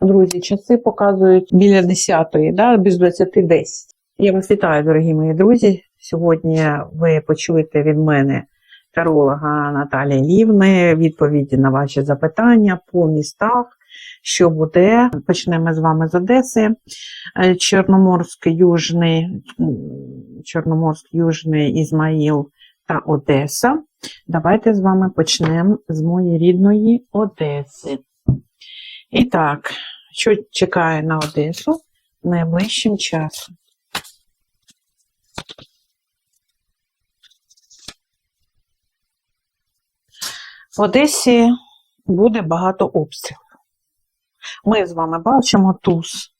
Друзі, часи показують біля 10-ї, да, без 20.10. Я вас вітаю, дорогі мої друзі. Сьогодні ви почуєте від мене таролога Наталії Лівни відповіді на ваші запитання по містах. Що буде? Почнемо з вами з Одеси. Е, Чорноморськ, Южний, Чорноморськ, Южний, Ізмаїл та Одеса. Давайте з вами почнемо з моєї рідної Одеси. І так, що чекає на Одесу найближчим часом? В Одесі буде багато обстрілів. Ми з вами бачимо туз.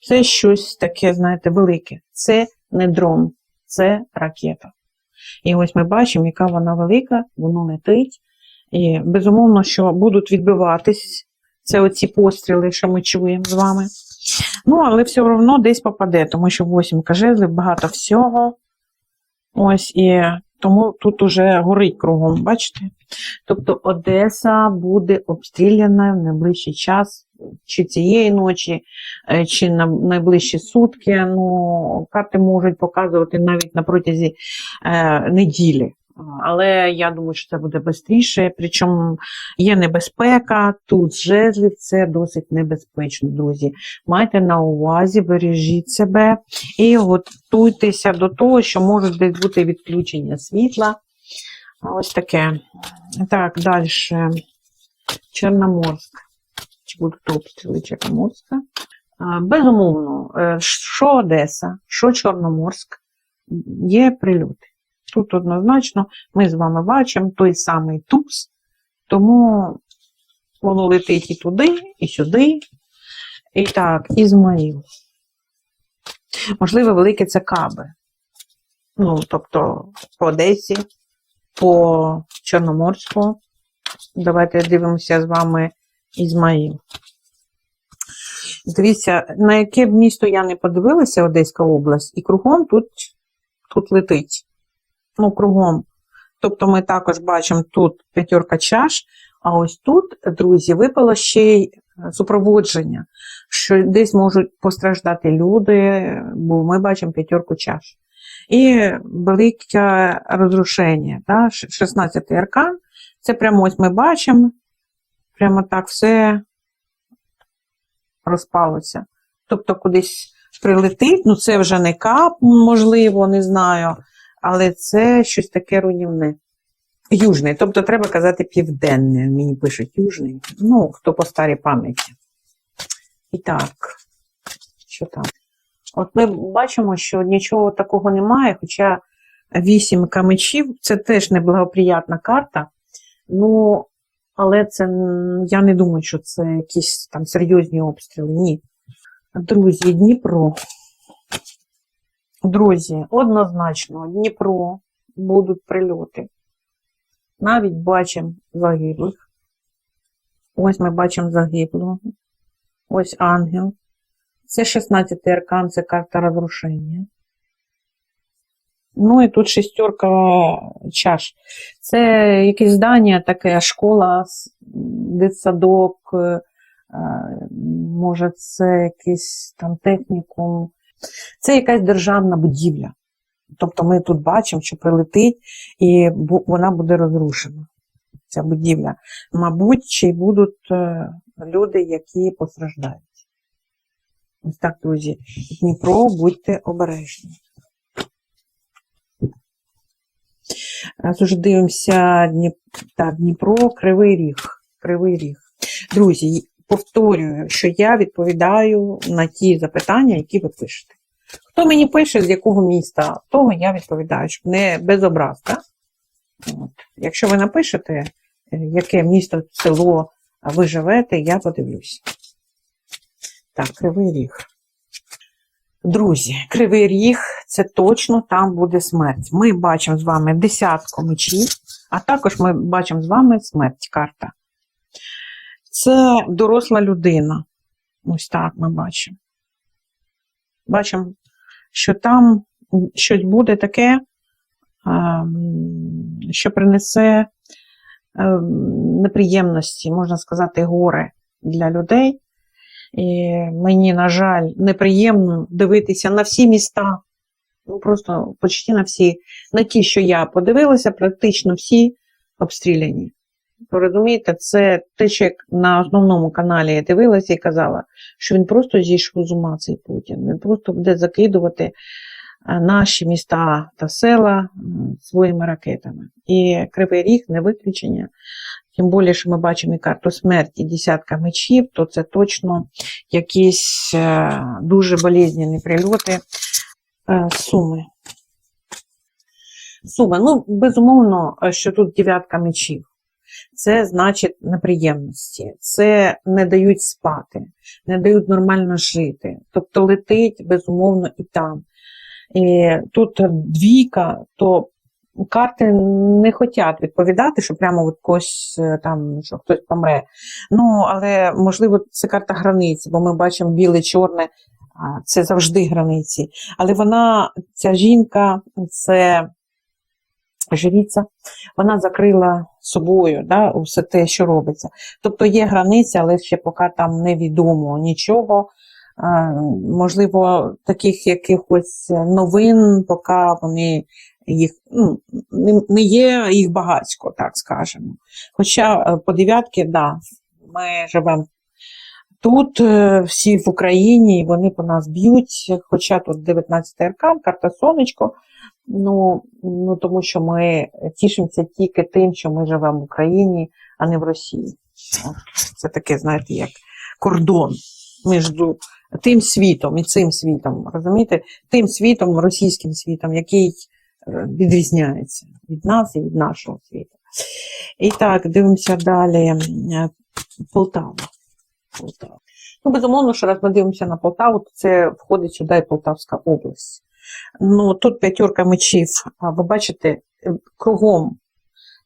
Це щось таке, знаєте, велике. Це не дрон, це ракета. І ось ми бачимо, яка вона велика, воно летить. І безумовно, що будуть відбиватись це оці постріли, що ми чуємо з вами. Ну, але все одно десь попаде, тому що 8 кажезлів, багато всього. Ось і тому тут уже горить кругом, бачите? Тобто Одеса буде обстріляна в найближчий час, чи цієї ночі, е, чи на найближчі сутки. Ну, карти можуть показувати навіть на протязі е, неділі. Але я думаю, що це буде швидше. Причому є небезпека, тут жезлів це досить небезпечно, друзі. Майте на увазі, бережіть себе і готуйтеся до того, що можуть десь бути відключення світла. Ось таке. Так, далі. Чорноморськ. Чи будуть обстріли Чорноморська? Безумовно, е, що Одеса, що Чорноморськ, є прильоти. Тут однозначно ми з вами бачимо той самий туз, тому воно летить і туди, і сюди. І так, Ізмаїл. Можливо, велике це каби. Ну, тобто по Одесі, по Чорноморську. Давайте дивимося з вами Ізмаїл. Дивіться, на яке місто я не подивилася, Одеська область, і кругом тут, тут летить. Ну, кругом. Тобто ми також бачимо тут п'ятерка чаш, а ось тут, друзі, випало ще й супроводження, що десь можуть постраждати люди, бо ми бачимо п'ятерку чаш. І велике розрушення. Да? 16 аркан. Це прямо ось ми бачимо, прямо так все розпалося. Тобто кудись прилетить, ну це вже не кап, можливо, не знаю, але це щось таке руйнівне. Южний, тобто треба казати південне. Мені пишуть южний. Ну, хто по старій пам'яті. І так, що там? От ми бачимо, що нічого такого немає, хоча вісімка мечів це теж неблагоприятна карта. Ну, але це я не думаю, що це якісь там серйозні обстріли. Ні. Друзі, Дніпро. Друзі, однозначно, Дніпро будуть прильоти. Навіть бачимо загиблих. Ось ми бачимо загиблого. Ось ангел. Це 16 аркан, це карта розрушення. Ну і тут шестерка чаш. Це якесь здання, таке школа, дитсадок, е, е, може, це якийсь там технікум. Це якась державна будівля. Тобто ми тут бачимо, що прилетить, і вона буде розрушена. Ця будівля. Мабуть, й будуть е, люди, які постраждають. Ось так, друзі. Дніпро, будьте обережні. Раз дивимося Дніпро, Кривий Ріг. Кривий Ріг. Друзі, повторюю, що я відповідаю на ті запитання, які ви пишете. Хто мені пише, з якого міста, того я відповідаю, щоб не без образ. Так? От. Якщо ви напишете, е, яке місто, село ви живете, я подивлюся. Так, Кривий Ріг. Друзі, Кривий Ріг це точно там буде смерть. Ми бачимо з вами десятку мечів, а також ми бачимо з вами смерть карта. Це доросла людина. Ось так ми бачимо. Бачимо, що там щось буде таке, що принесе ем, неприємності, можна сказати, горе. для людей. І мені, на жаль, неприємно дивитися на всі міста. Ну, просто почти на всі. На ті, що я подивилася, практично всі обстріляні. Ви розумієте, це те, що як на основному каналі я дивилася і казала, що він просто зійшов з ума цей Путін. Він просто буде закидувати е, наші міста та села своїми ракетами. І Кривий Ріг не виключення. Тим більше, що ми бачимо і карту смерті десятка мечів, то це точно якісь е, дуже болезненні прильоти е, суми. Суми. Ну, безумовно, що тут дев'ятка мечів. Це значить неприємності, це не дають спати, не дають нормально жити. Тобто летить, безумовно, і там. І тут двійка, то карти не хочуть відповідати, що прямо от когось е, там, що хтось помре. Ну, але можливо, це карта границі, бо ми бачимо біле-чорне, це завжди границі. Але вона, ця жінка, це жриця, вона закрила собою да, все те, що робиться. Тобто є границя, але ще поки там невідомо нічого. Можливо, таких якихось новин, поки вони їх ну, не- не є їх багатько, так скажемо. Хоча е, по дев'ятки, да, ми живемо тут, е, всі в Україні, і вони по нас б'ють, хоча тут 19 аркан, карта сонечко. Ну, ну тому що ми тішимося тільки тим, що ми живемо в Україні, а не в Росії. Це таке, знаєте, як кордон між тим світом і цим світом. Розумієте? Тим світом, російським світом, який е, відрізняється від нас і від нашого світу. І так, дивимося далі. Е, Полтава. Полтава. Ну, безумовно, що раз ми дивимося на Полтаву, то це входить сюди і Полтавська область. Ну, тут п'ятерка мечів. Ви бачите, е, кругом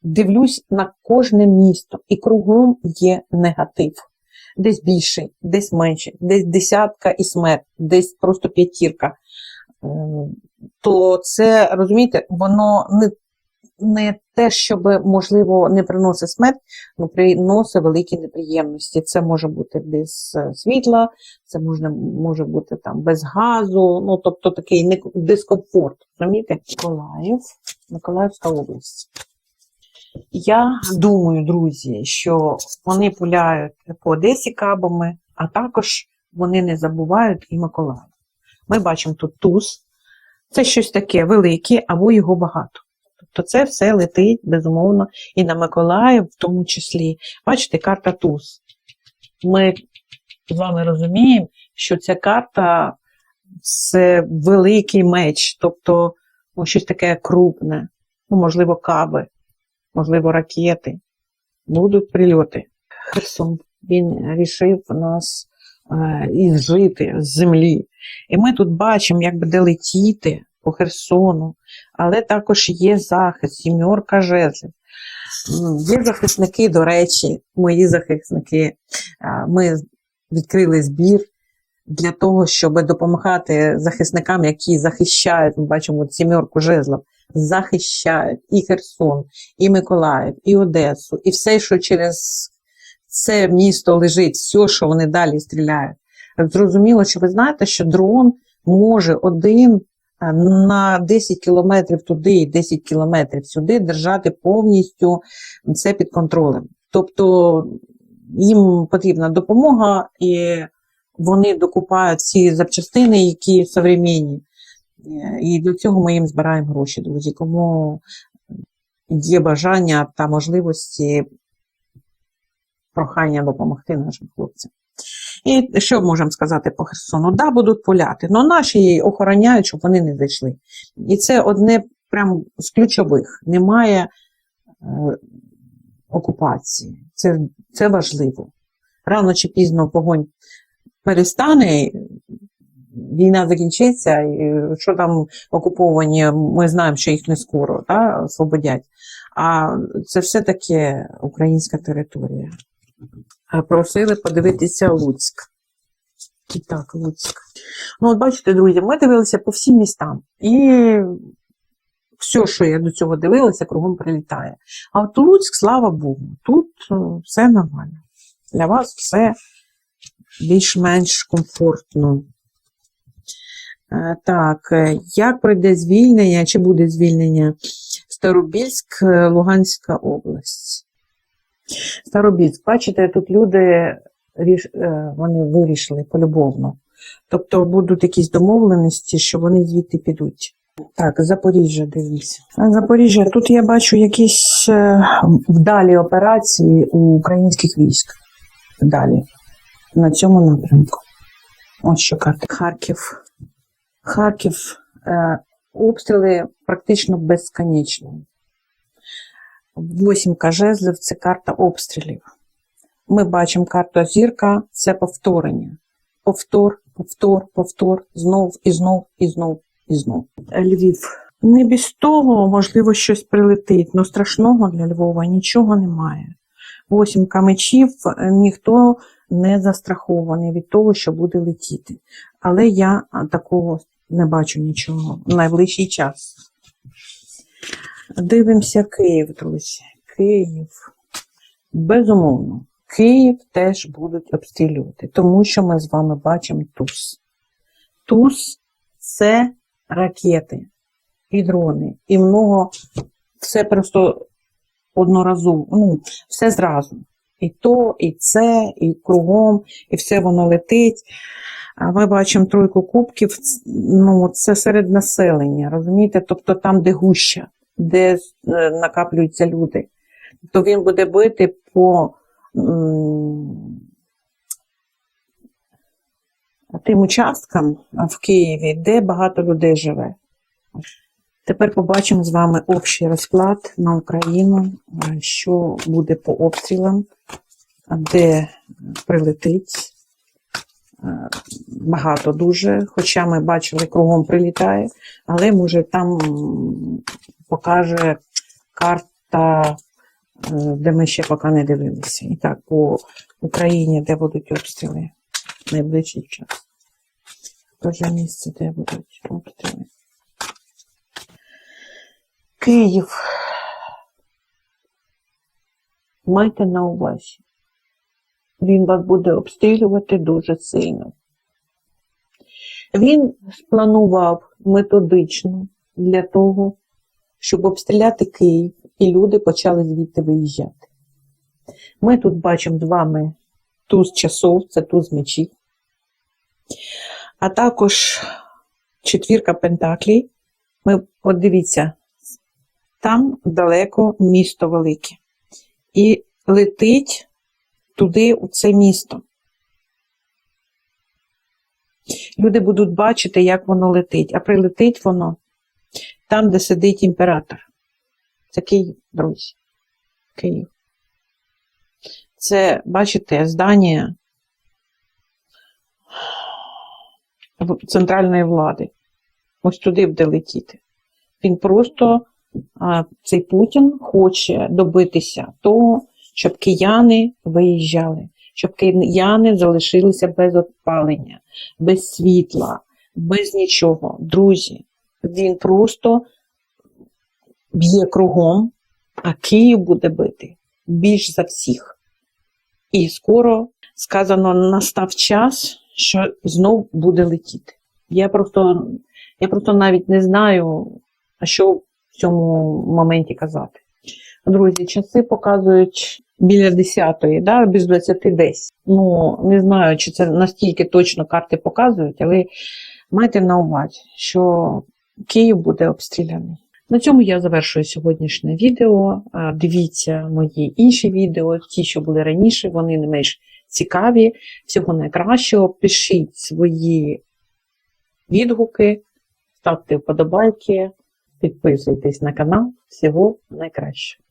дивлюсь на кожне місто, і кругом є негатив. Десь більше, десь менше, десь десятка і смерть, десь просто п'ятірка. Ем, То це, розумієте, воно не, не те, щоб, можливо, не приносить смерть, але приносить великі неприємності. Це може бути без е, світла, це можна, може бути там без газу, ну тобто такий дискомфорт. Розумієте? Миколаїв, Миколаївська область. Я думаю, друзі, що вони пуляють по Одесі кабами, а також вони не забувають і Миколаїв. Ми бачимо тут туз. Це щось таке велике, або його багато. Тобто це все летить, безумовно, і на Миколаїв в тому числі. Бачите, карта туз. Ми з вами розуміємо, що ця карта це великий меч, тобто ну, щось таке крупне, ну, можливо, каби, можливо, ракети. Будуть прильоти. Херсон. Він рішив нас е, і жити з землі. І ми тут бачимо, як буде летіти по Херсону, але також є захист, сімерка жезлів. Є захисники, до речі, мої захисники. Ми відкрили збір для того, щоб допомагати захисникам, які захищають, ми бачимо от сімерку жезлів, захищають і Херсон, і Миколаїв, і Одесу, і все, що через це місто лежить, все, що вони далі стріляють. Зрозуміло, що ви знаєте, що дрон може один на 10 кілометрів туди і 10 кілометрів сюди держати повністю це під контролем. Тобто їм потрібна допомога, і вони докупають всі запчастини, які современні. Е, І для цього ми їм збираємо гроші, друзі. Кому є бажання та можливості прохання допомогти нашим хлопцям. І що можемо сказати по Херсону? Да, будуть пуляти, але наші її охороняють, щоб вони не зайшли. І це одне прям з ключових. Немає е, окупації. Це, це важливо. Рано чи пізно вогонь перестане, війна закінчиться, і що там окуповані, ми знаємо, що їх не скоро освободять. А це все-таки українська територія. Е, Просили подивитися Луцьк. І так, Луцьк. Ну, от бачите, друзі, ми дивилися по всім містам. І все, що я до цього дивилася, кругом прилітає. А от Луцьк, слава Богу, тут е, все нормально. Для вас все більш-менш комфортно. Е, Так, як пройде звільнення, чи буде звільнення? Старобільськ, Луганська область. Старобільськ, бачите, тут люди е, вони вирішили полюбовно. Тобто будуть якісь домовленості, що вони звідти підуть. Так, Запоріжжя, дивіться. Запоріжжя, тут я бачу якісь е, вдалі операції у українських військ. Далі. На цьому напрямку. Ось що карта. Харків. Харків. Е, обстріли практично безконечні. Восімка жезлів це карта обстрілів. Ми бачимо карту зірка це повторення. Повтор, повтор, повтор, знов і знов, і знов, і знов. Львів. Не без того, можливо, щось прилетить, але страшного для Львова нічого немає. Восімка мечів, е, ніхто не застрахований від того, що буде летіти. Але я такого не бачу нічого в найближчий час. Дивимося Київ, друзі. Київ. Безумовно, Київ теж будуть обстрілювати, тому що ми з вами бачимо ТУС. ТУС це ракети і дрони, і много, все просто одноразово, ну, все зразу. І то, і це, і кругом, і все воно летить. А ми бачимо тройку кубків, ну, це серед населення, розумієте? Тобто там, де гуща, де е, накаплюються люди. Тобто він буде бити по тим участкам в Києві, де багато людей живе. Тепер побачимо з вами общий розклад на Україну, е, що буде по обстрілам, де прилетить. Е, Багато дуже, хоча ми бачили, кругом прилітає, але може там покаже карта, е, де ми ще поки не дивилися. І так, по Україні, де будуть обстріли найближчий час. Тоже місце, де будуть обстріли. Київ. Майте на увазі. Він вас буде обстрілювати дуже сильно. Він спланував методично для того, щоб обстріляти Київ, і люди почали звідти виїжджати. Ми тут бачимо з вами туз часов, це туз мечів, а також четвірка пентаклей. Ми, от дивіться, там далеко місто велике. І летить туди, у це місто. Люди будуть бачити, як воно летить, а прилетить воно там, де сидить імператор. Це Київ, друзі. Київ. Це, бачите, здання центральної влади. Ось туди буде летіти. Він просто, цей Путін хоче добитися того, щоб кияни виїжджали, щоб кияни залишилися без опалення, без світла, без нічого. Друзі, він просто б'є кругом, а Київ буде бити більш за всіх. І скоро сказано, настав час, що знов буде летіти. Я просто, я просто навіть не знаю, що в цьому моменті казати. Друзі, часи показують біля 10-ї, да, без 20 десь. Ну, не знаю, чи це настільки точно карти показують, але майте на увазі, що Київ буде обстріляний. На цьому я завершую сьогоднішнє відео. Дивіться мої інші відео, ті, що були раніше, вони не менш цікаві. Всього найкращого. Пишіть свої відгуки, ставте вподобайки, підписуйтесь на канал. Всього найкращого.